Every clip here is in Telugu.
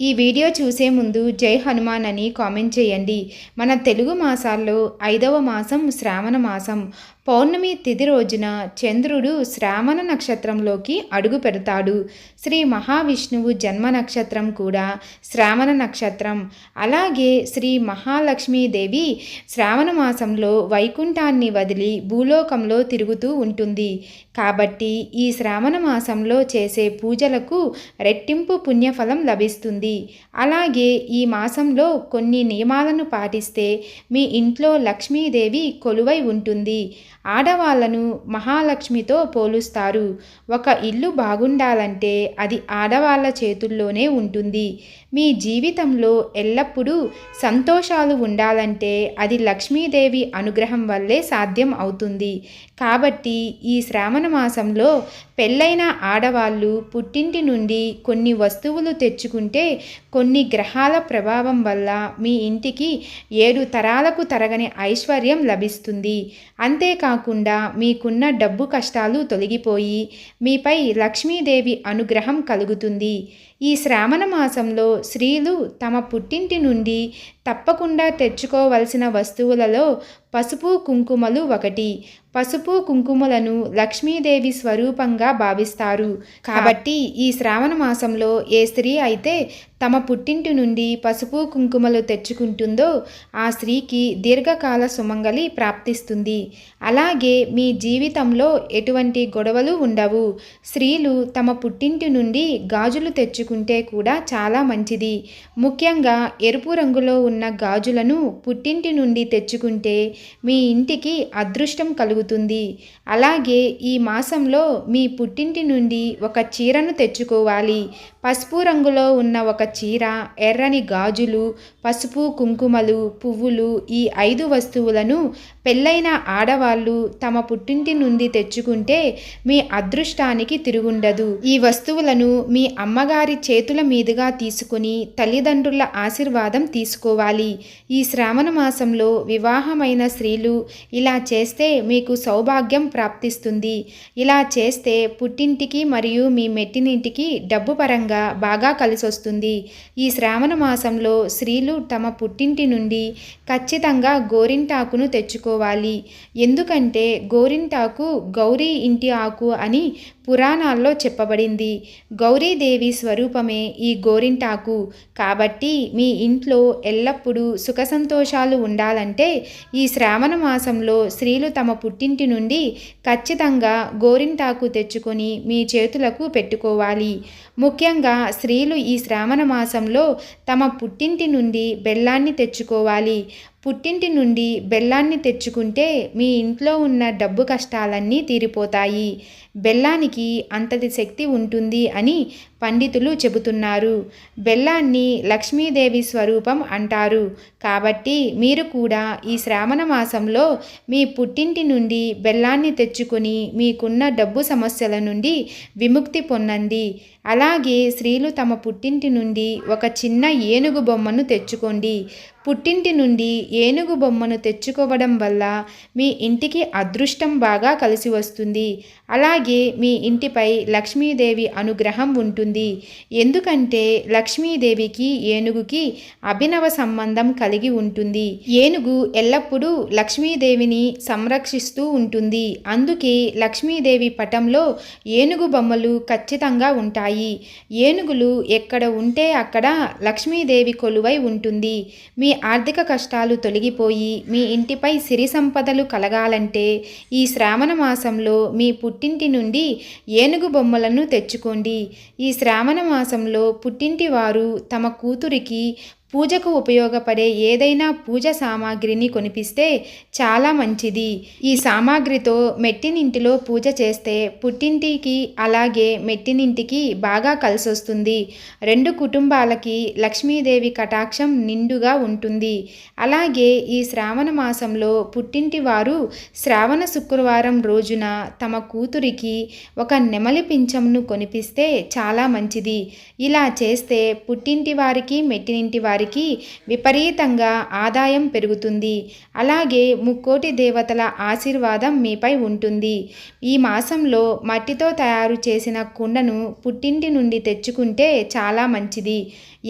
ఈ వీడియో చూసే ముందు జై హనుమాన్ అని కామెంట్ చేయండి. మన తెలుగు మాసాల్లో ఐదవ మాసం శ్రావణ మాసం. పౌర్ణమి తిథి రోజున చంద్రుడు శ్రావణ నక్షత్రంలోకి అడుగు పెడతాడు. శ్రీ మహావిష్ణువు జన్మ నక్షత్రం కూడా శ్రావణ నక్షత్రం. అలాగే శ్రీ మహాలక్ష్మీదేవి శ్రావణ మాసంలో వైకుంఠాన్ని వదిలి భూలోకంలో తిరుగుతూ ఉంటుంది. కాబట్టి ఈ శ్రావణ మాసంలో చేసే పూజలకు రెట్టింపు పుణ్యఫలం లభిస్తుంది. అలాగే ఈ మాసంలో కొన్ని నియమాలను పాటిస్తే మీ ఇంట్లో లక్ష్మీదేవి కొలువై ఉంటుంది. ఆడవాళ్ళను మహాలక్ష్మితో పోలుస్తారు. ఒక ఇల్లు బాగుండాలంటే అది ఆడవాళ్ళ చేతుల్లోనే ఉంటుంది. మీ జీవితంలో ఎల్లప్పుడూ సంతోషాలు ఉండాలంటే అది లక్ష్మీదేవి అనుగ్రహం వల్లే సాధ్యం అవుతుంది. కాబట్టి ఈ శ్రావణ మాసంలో పెళ్ళైన ఆడవాళ్ళు పుట్టింటి నుండి కొన్ని వస్తువులు తెచ్చుకుంటే కొన్ని గ్రహాల ప్రభావం వల్ల మీ ఇంటికి ఏడు తరాలకు తరగని ఐశ్వర్యం లభిస్తుంది. అంతేకాకుండా మీకున్న డబ్బు కష్టాలు తొలగిపోయి మీపై లక్ష్మీదేవి అనుగ్రహం కలుగుతుంది. ఈ శ్రావణ మాసంలో స్త్రీలు తమ పుట్టింటి నుండి తప్పకుండా తెచ్చుకోవలసిన వస్తువులలో పసుపు కుంకుమలు ఒకటి. పసుపు కుంకుమలను లక్ష్మీదేవి స్వరూపంగా భావిస్తారు. కాబట్టి ఈ శ్రావణ మాసంలో ఏ స్త్రీ అయితే తమ పుట్టింటి నుండి పసుపు కుంకుమలు తెచ్చుకుంటుందో ఆ స్త్రీకి దీర్ఘకాల సుమంగలి ప్రాప్తిస్తుంది. అలాగే మీ జీవితంలో ఎటువంటి గొడవలు ఉండవు. స్త్రీలు తమ పుట్టింటి నుండి గాజులు తెచ్చుకుంటే కూడా చాలా మంచిది. ముఖ్యంగా ఎరుపు రంగులో ఉన్న గాజులను పుట్టింటి నుండి తెచ్చుకుంటే మీ ఇంటికి అదృష్టం కలుగుతుంది. అలాగే ఈ మాసంలో మీ పుట్టింటి నుండి ఒక చీరను తెచ్చుకోవాలి. పసుపు రంగులో ఉన్న ఒక చీర ఎర్రని గాజులు పసుపు కుంకుమలు పువ్వులు ఈ ఐదు వస్తువులను పెళ్ళైన ఆడవాళ్ళు తమ పుట్టింటి నుండి తెచ్చుకుంటే మీ అదృష్టానికి తిరుగుండదు. ఈ వస్తువులను మీ అమ్మగారి చేతుల మీదుగా తీసుకుని తల్లిదండ్రుల ఆశీర్వాదం తీసుకోవాలి. ఈ శ్రావణ మాసంలో వివాహమైన స్త్రీలు ఇలా చేస్తే మీకు సౌభాగ్యం ప్రాప్తిస్తుంది. ఇలా చేస్తే పుట్టింటికి మరియు మీ మెట్టినింటికి డబ్బు పరంగా బాగా కలిసొస్తుంది. ఈ శ్రావణ మాసంలో స్త్రీలు తమ పుట్టింటి నుండి ఖచ్చితంగా గోరింటాకును తెచ్చుకోవాలి. ఎందుకంటే గోరింటాకు గౌరీ ఇంటి ఆకు అని పురాణాల్లో చెప్పబడింది. గౌరీదేవి స్వరూపమే ఈ గోరింటాకు. కాబట్టి మీ ఇంట్లో ఎల్లప్పుడూ సుఖ సంతోషాలు ఉండాలంటే ఈ శ్రావణ మాసంలో స్త్రీలు తమ పుట్టింటి నుండి ఖచ్చితంగా గోరింటాకు తెచ్చుకొని మీ చేతులకు పెట్టుకోవాలి. ముఖ్యంగా స్త్రీలు ఈ శ్రావణ మాసంలో తమ పుట్టింటి నుండి బెల్లాన్ని తెచ్చుకోవాలి. పుట్టింటి నుండి బెల్లాన్ని తెచ్చుకుంటే మీ ఇంట్లో ఉన్న డబ్బు కష్టాలన్నీ తీరిపోతాయి. బెల్లానికి అంతటి శక్తి ఉంటుంది అని పండితులు చెబుతున్నారు. బెల్లాన్ని లక్ష్మీదేవి స్వరూపం అంటారు. కాబట్టి మీరు కూడా ఈ శ్రావణ మాసంలో మీ పుట్టింటి నుండి బెల్లాన్ని తెచ్చుకొని మీకున్న డబ్బు సమస్యల నుండి విముక్తి పొందండి. అలాగే స్త్రీలు తమ పుట్టింటి నుండి ఒక చిన్న ఏనుగు బొమ్మను తెచ్చుకోండి. పుట్టింటి నుండి ఏనుగు బొమ్మను తెచ్చుకోవడం వల్ల మీ ఇంటికి అదృష్టం బాగా కలిసి వస్తుంది. అలాగే మీ ఇంటిపై లక్ష్మీదేవి అనుగ్రహం ఉంటుంది. ఎందుకంటే లక్ష్మీదేవికి ఏనుగుకి అభినవ సంబంధం కలిగి ఉంటుంది. ఏనుగు ఎల్లప్పుడూ లక్ష్మీదేవిని సంరక్షిస్తూ ఉంటుంది. అందుకే లక్ష్మీదేవి పటంలో ఏనుగు బొమ్మలు ఖచ్చితంగా ఉంటాయి. ఏనుగులు ఎక్కడ ఉంటే అక్కడ లక్ష్మీదేవి కొలువై ఉంటుంది. మీ ఆర్థిక కష్టాలు తొలగిపోయి మీ ఇంటిపై సిరి సంపదలు కలగాలంటే ఈ శ్రావణ మాసంలో మీ పుట్టింటి నుండి ఏనుగు బొమ్మలను తెచ్చుకోండి. ఈ శ్రావణ మాసంలో పుట్టింటి వారు తమ కూతురికి పూజకు ఉపయోగపడే ఏదైనా పూజ సామాగ్రిని కొనిపిస్తే చాలా మంచిది. ఈ సామాగ్రితో మెట్టినింటిలో పూజ చేస్తే పుట్టింటికి అలాగే మెట్టినింటికి బాగా కలిసొస్తుంది. రెండు కుటుంబాలకి లక్ష్మీదేవి కటాక్షం నిండుగా ఉంటుంది. అలాగే ఈ శ్రావణ మాసంలో పుట్టింటి వారు శ్రావణ శుక్రవారం రోజున తమ కూతురికి ఒక నెమలి పింఛంను కొనిపిస్తే చాలా మంచిది. ఇలా చేస్తే పుట్టింటి వారికి మెట్టినింటి వారికి వారికి విపరీతంగా ఆదాయం పెరుగుతుంది. అలాగే ముక్కోటి దేవతల ఆశీర్వాదం మీపై ఉంటుంది. ఈ మాసంలో మట్టితో తయారు చేసిన కుండను పుట్టింటి నుండి తెచ్చుకుంటే చాలా మంచిది.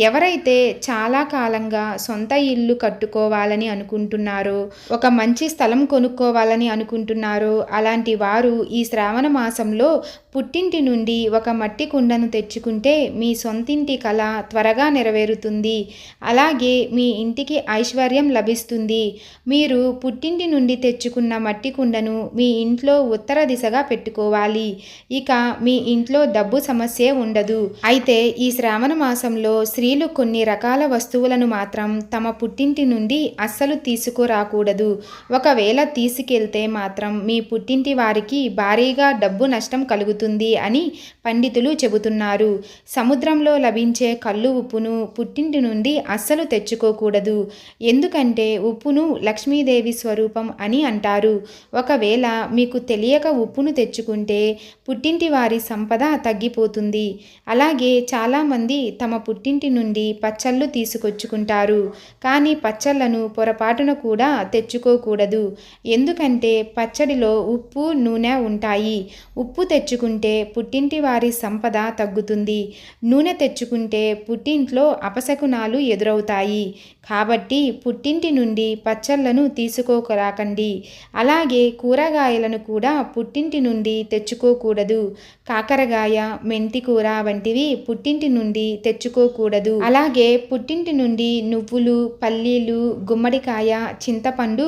ఎవరైతే చాలా కాలంగా సొంత ఇల్లు కట్టుకోవాలని అనుకుంటున్నారో ఒక మంచి స్థలం కొనుక్కోవాలని అనుకుంటున్నారో అలాంటి వారు ఈ శ్రావణ మాసంలో పుట్టింటి నుండి ఒక మట్టి కుండను తెచ్చుకుంటే మీ సొంతింటి కళ త్వరగా నెరవేరుతుంది. అలాగే మీ ఇంటికి ఐశ్వర్యం లభిస్తుంది. మీరు పుట్టింటి నుండి తెచ్చుకున్న మట్టి కుండను మీ ఇంట్లో ఉత్తర దిశగా పెట్టుకోవాలి. ఇక మీ ఇంట్లో డబ్బు సమస్య ఉండదు. అయితే ఈ శ్రావణ మాసంలో స్త్రీలు కొన్ని రకాల వస్తువులను మాత్రం తమ పుట్టింటి నుండి అస్సలు తీసుకురాకూడదు. ఒకవేళ తీసుకెళ్తే మాత్రం మీ పుట్టింటి వారికి భారీగా డబ్బు నష్టం కలుగుతుంది అని పండితులు చెబుతున్నారు. సముద్రంలో లభించే కళ్ళు ఉప్పును పుట్టింటి నుండి అస్సలు తెచ్చుకోకూడదు. ఎందుకంటే ఉప్పును లక్ష్మీదేవి స్వరూపం అని అంటారు. ఒకవేళ మీకు తెలియక ఉప్పును తెచ్చుకుంటే పుట్టింటి వారి సంపద తగ్గిపోతుంది. అలాగే చాలామంది తమ పుట్టింటి నుండి పచ్చళ్ళు తీసుకొచ్చుకుంటారు. కానీ పచ్చళ్ళను పొరపాటున కూడా తెచ్చుకోకూడదు. ఎందుకంటే పచ్చడిలో ఉప్పు నూనె ఉంటాయి. ఉప్పు తెచ్చుకుంటే పుట్టింటి వారి సంపద తగ్గుతుంది. నూనె తెచ్చుకుంటే పుట్టింట్లో అపశకునాలు ఎదురవుతాయి. కాబట్టి పుట్టింటి నుండి పచ్చళ్ళను తీసుకోకరాకండి అలాగే కూరగాయలను కూడా పుట్టింటి నుండి తెచ్చుకోకూడదు. కాకరగాయ మెంతికూర వంటివి పుట్టింటి నుండి తెచ్చుకోకూడదు. అలాగే పుట్టింటి నుండి నువ్వులు పల్లీలు గుమ్మడికాయ చింతపండు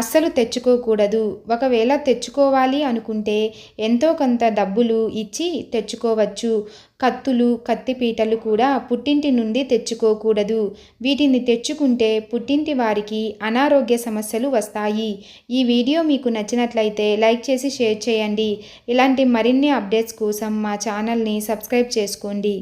అస్సలు తెచ్చుకోకూడదు. ఒకవేళ తెచ్చుకోవాలి అనుకుంటే ఎంతో కొంత డబ్బులు ఇచ్చి తెచ్చుకోవచ్చు. కత్తులు కత్తిపీటలు కూడా పుట్టింటి నుండి తెచ్చుకోకూడదు. వీటిని తెచ్చుకుంటే పుట్టింటి వారికి అనారోగ్య సమస్యలు వస్తాయి. ఈ వీడియో మీకు నచ్చినట్లయితే లైక్ చేసి షేర్ చేయండి. ఇలాంటి మరిన్ని అప్డేట్స్ కోసం మా ఛానల్ని సబ్స్క్రైబ్ చేసుకోండి.